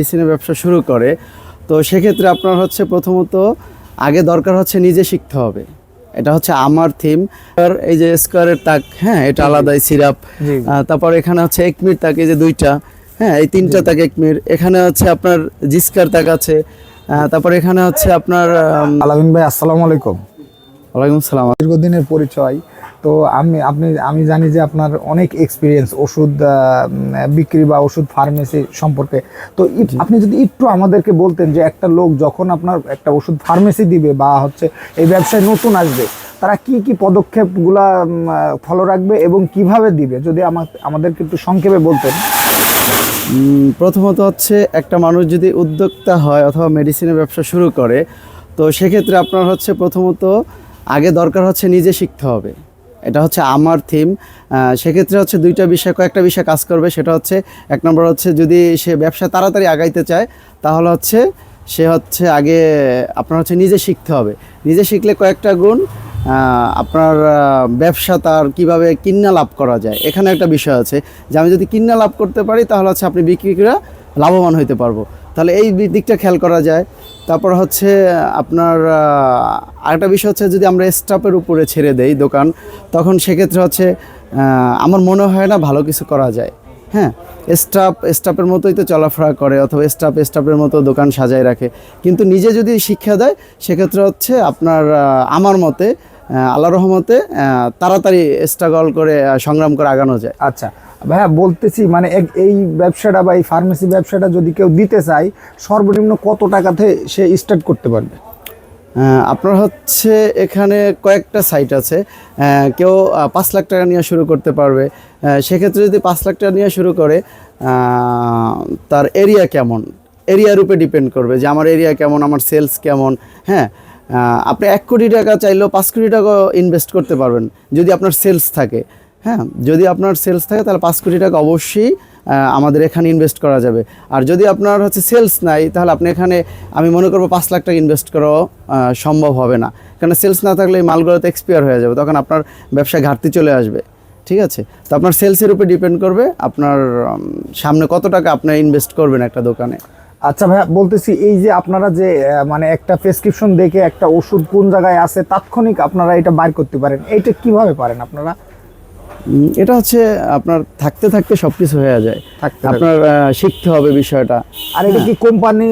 মেডিসিনের ব্যবসা শুরু করে। তো সেক্ষেত্রে আপনার হচ্ছে প্রথমত আগে দরকার হচ্ছে নিজে শিখতে হবে। এটা হচ্ছে আমার থিম আর এই যে স্কোয়ারের তাক হ্যাঁ এটা আলাদাই সিরাপ তারপর এখানে হচ্ছে একমির তাক এই যে দুইটা। হ্যাঁ এই তিনটা তাক একমির। এখানে হচ্ছে আপনার জিস্কার তাক আছে। তারপর এখানে হচ্ছে আপনার আলামিন ভাই আসসালামু আলাইকুম। ওয়ালাইকুম সালাম। দীর্ঘদিনের পরিচয়। তো আমি আপনি আমি জানি যে আপনার অনেক এক্সপিরিয়েন্স ওষুধ বিক্রি বা ওষুধ ফার্মেসি সম্পর্কে। তো আপনি যদি একটু আমাদেরকে বলতেন যে একটা লোক যখন আপনার একটা ওষুধ ফার্মেসি দিবে বা হচ্ছে এই ব্যবসায় নতুন আসবে তারা কি কি পদক্ষেপগুলা ফলো রাখবে এবং কীভাবে দিবে? যদি আমা- আমাদেরকে একটু সংক্ষেপে বলতেন। প্রথমত হচ্ছে একটা মানুষ যদি উদ্যোক্তা হয় অথবা মেডিসিনের ব্যবসা শুরু করে তো সেক্ষেত্রে আপনার হচ্ছে প্রথমত আগে দরকার হচ্ছে নিজে শিখতে হবে। এটা হচ্ছে আমার থিম সেক্ষেত্রে হচ্ছে দুইটা বিষয়, কয়েকটা বিষয় কাজ করবে। সেটা হচ্ছে, এক নম্বর হচ্ছে যদি সে ব্যবসা তাড়াতাড়ি আগাইতে চায়, তাহলে হচ্ছে সে হচ্ছে আগে আপনার হচ্ছে নিজে শিখতে হবে। নিজে শিখলে কয়েকটা গুণ আপনার ব্যবসা তার কীভাবে কিন্না লাভ করা যায়। এখানে একটা বিষয় আছে যে আমি যদি কিন্না লাভ করতে পারি, তাহলে হচ্ছে আপনি বিক্রি করে লাভবান হইতে পারব। তাহলে এই দিকটা খেয়াল করা যায়। তারপর হচ্ছে, আপনার আরেকটা বিষয় হচ্ছে, যদি আমরা স্টাফের উপরে ছেড়ে দেই দোকান, তখন সেক্ষেত্রে হচ্ছে আমার মনে হয় না ভালো কিছু করা যায়। হ্যাঁ স্টাফ, স্টাফের মতোই তো চলাফেরা করে, অথবা স্টাফ, স্টাফের মতো দোকান সাজায় রাখে। কিন্তু নিজে যদি শিক্ষা দেয়, সেক্ষেত্রে হচ্ছে আপনার আমার মতে আল্লাহ রহমতে তাড়াতাড়ি স্ট্রাগল করে সংগ্রাম করে আগানো যায়। আচ্ছা ভাইয়া বলতেছি মানে এই ব্যবসাটা বা এই ফার্মেসি ব্যবসাটা যদি কেউ দিতে চায় সর্বনিম্ন কত টাকাতে সে স্টার্ট করতে পারবে? আপনার হচ্ছে এখানে কয়েকটা সাইট আছে। কেউ পাঁচ লাখ টাকা নিয়ে শুরু করতে পারবে। সেক্ষেত্রে যদি পাঁচ লাখ টাকা নিয়ে শুরু করে তার এরিয়া কেমন? এরিয়ার উপরে ডিপেন্ড করবে যে আমার এরিয়া কেমন আমার সেলস কেমন? হ্যাঁ আপনি এক কোটি টাকা চাইলেও পাঁচ কোটি টাকা ইনভেস্ট করতে পারবেন, যদি আপনার সেলস থাকে। হ্যাঁ যদি আপনার সেলস থাকে, তাহলে পাঁচ কোটি টাকা অবশ্যই আমাদের এখানে ইনভেস্ট করা যাবে। আর যদি আপনার হচ্ছে সেলস নাই, তাহলে আপনি এখানে, আমি মনে করব পাঁচ লাখ টাকা ইনভেস্ট করাও সম্ভব হবে না। কারণ সেলস না থাকলে এই মালগুলোতে এক্সপায়ার হয়ে যাবে, তখন আপনার ব্যবসায় ঘাটতি চলে আসবে। ঠিক আছে? তো আপনার সেলসের উপর ডিপেন্ড করবে, আপনার সামনে কত টাকা আপনি ইনভেস্ট করবেন একটা দোকানে। আচ্ছা ভাইয়া, বলতেছি এই যে আপনারা যে মানে একটা প্রেসক্রিপশন দেখে একটা ওষুধ কোন জায়গায় আছে, তাৎক্ষণিক আপনারা এটা বাইর করতে পারেন এটা কীভাবে পারেন আপনারা? এটা হচ্ছে আপনার থাকতে থাকতে সব কিছু হয়ে যায়। আপনার শিখতে হবে বিষয়টা। আর এটা কি কোম্পানি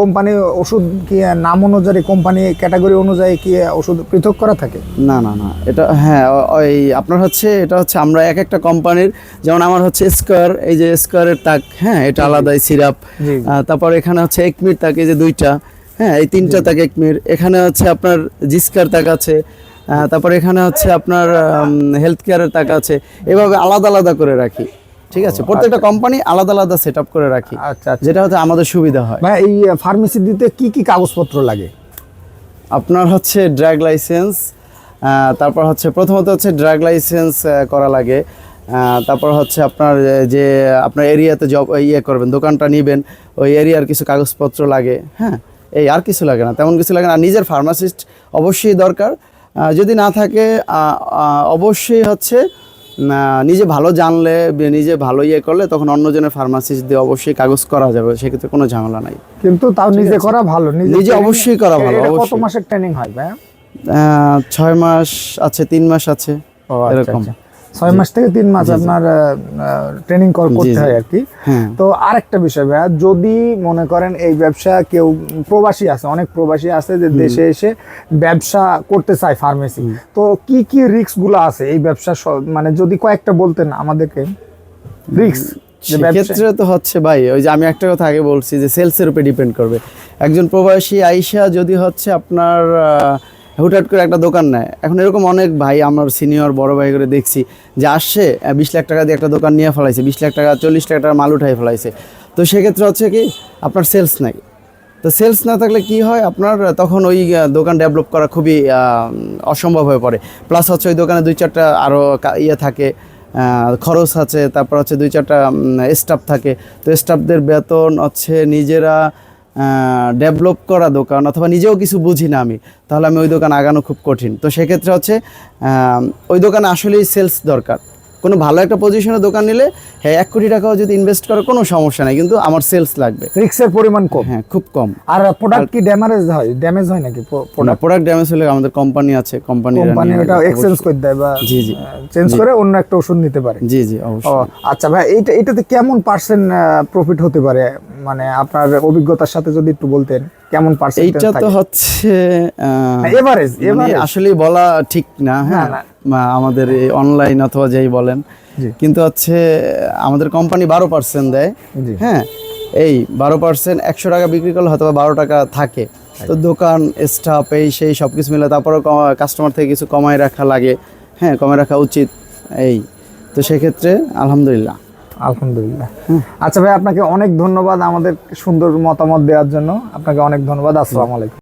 কোম্পানি ওষুধ কি নাম অনুযায়ী কোম্পানি ক্যাটাগরি অনুযায়ী কি ওষুধ পৃথক করা থাকে? না না না এটা হ্যাঁ ওই আপনার হচ্ছে এটা হচ্ছে আমরা এক একটা কোম্পানির যেমন আমার হচ্ছে স্কোয়ার এই যে স্কোয়ারের তাক হ্যাঁ এটা আলাদাই সিরাপ। তারপর এখানে হচ্ছে একমির তাক এই যে দুইটা হ্যাঁ এই তিনটা তাক একমির। এখানে হচ্ছে আপনার জিস্কার তাক আছে তারপর এখানে হচ্ছে আপনার হেলথ কেয়ারের টাকা আছে। এভাবে আলাদা আলাদা করে রাখি। ঠিক আছে? প্রত্যেকটা কোম্পানি আলাদা আলাদা সেট করে রাখি। আচ্ছা আচ্ছা। যেটা হচ্ছে আমাদের সুবিধা হয়। ভাই এই ফার্মেসি দিতে কি কি কাগজপত্র লাগে? আপনার হচ্ছে ড্রাগ লাইসেন্স তারপর হচ্ছে প্রথমত হচ্ছে ড্রাগ লাইসেন্স করা লাগে। তারপর হচ্ছে আপনার যে আপনার এরিয়াতে জব ইয়ে করবেন দোকানটা নেবেন ওই এরিয়ার কিছু কাগজপত্র লাগে। হ্যাঁ? এই আর কিছু লাগে না তেমন কিছু লাগে না। নিজের ফার্মাসিস্ট অবশ্যই দরকার। যদি না থাকে অবশ্যই হচ্ছে নিজে ভালো জানলে নিজে ভালো ইয়ে করলে তখন অন্যজনের ফার্মাসিস্ট দিয়ে অবশ্যই কাগজ করা যাবে সেক্ষেত্রে কোনো ঝামেলা নাই। কিন্তু তাও নিজে করা ভালো নিজে অবশ্যই করা ভালো, কত। মাসের ট্রেনিং হয় ভাই ছয় মাস আছে তিন মাস আছে এরকম। ছয় মাস থেকে তিন মাস আপনার ট্রেনিং করতে হয় আর কি। হ্যাঁ। তো আরেকটা বিষয় ভাইয়া যদি মনে করেন এই ব্যবসা কেউ প্রবাসী আছে অনেক প্রবাসী আছে যে দেশে এসে ব্যবসা করতে চায় ফার্মেসি তো কি কি রিস্কগুলো আছে এই ব্যবসা মানে যদি কয়েকটা বলতেন আমাদেরকে? রিস্ক সেক্ষেত্রে তো হচ্ছে ভাই ওই যে আমি একটা কথা আগে বলছি যে সেলসের উপরে ডিপেন্ড করবে। একজন প্রবাসী আইসা যদি হচ্ছে আপনার হুটহাট করে একটা দোকান নেয়। এখন এরকম অনেক ভাই, আমার সিনিয়র বড় ভাই করে দেখছি যে আসছে বিশ লাখ টাকা দিয়ে একটা দোকান নিয়ে ফেলাইছে, বিশ লাখ টাকা, চল্লিশ লাখ টাকা মাল উঠাই ফেলাইছে। তো সেক্ষেত্রে হচ্ছে কি, আপনার সেলস নাই। তো সেলস না থাকলে কি হয়? আপনার তখন ওই দোকান ডেভেলপ করা খুবই অসম্ভব হয়ে পড়ে। প্লাস হচ্ছে ওই দোকানে দুই চারটা আরও ইয়ে থাকে খরচ আছে, তারপর হচ্ছে দুই চারটা স্টাফ থাকে। তো স্টাফদের বেতন হচ্ছে নিজেরা ডেভেলপ করা দোকান অথবা নিজেও কিছু বুঝি না আমি তাহলে আমি ওই দোকান আগানো খুব কঠিন। তো সেক্ষেত্রে হচ্ছে ওই দোকানে আসলেই সেলস দরকার। কোনো ভালো একটা পজিশনে দোকান নিলে হ্যাঁ এক কোটি টাকাও যদি ইনভেস্ট করে কোনো সমস্যা নাই কিন্তু আমার সেলস লাগবে। রিক্সের পরিমাণ কম? হ্যাঁ খুব কম। আর প্রোডাক্ট কি ড্যামেজ হয়? ড্যামেজ হয় নাকি প্রোডাক্ট প্রোডাক্ট ড্যামেজ হলে আমাদের কোম্পানি আছে কোম্পানি কোম্পানি ওটা এক্সচেঞ্জ করে দেয় বা জি, জি। চেঞ্জ করে অন্য একটা ওষুধ নিতে পারে। জি জি অবশ্যই। আচ্ছা ভাই এইটা এটাতে কেমন পার্সেন্ট প্রফিট হতে পারে? মানে আপনার অভিজ্ঞতার সাথে যদি একটু বলতেন কেমন পার্সেন্ট এইটা তো হচ্ছে এভারেজ এভারেজ আসলে বলা ঠিক না হ্যাঁ? আমাদের অনলাইন অথবা যেই বলেন। কিন্তু হচ্ছে আমাদের কোম্পানি বারো পার্সেন্ট দেয়। হ্যাঁ? এই বারো পার্সেন্ট একশো টাকা বিক্রি করলে হয়তো বারো টাকা থাকে। তো দোকান স্টাফ এই সেই সব কিছু মিলে তারপরেও কাস্টমার থেকে কিছু কমায় রাখা লাগে হ্যাঁ? কমায় রাখা উচিত এই। তো সেক্ষেত্রে আলহামদুলিল্লাহ। আলহামদুলিল্লাহ। আচ্ছা ভাই আপনাকে অনেক ধন্যবাদ আমাদের সুন্দর মতামত দেওয়ার জন্য। আপনাকে অনেক ধন্যবাদ। আসসালামু আলাইকুম।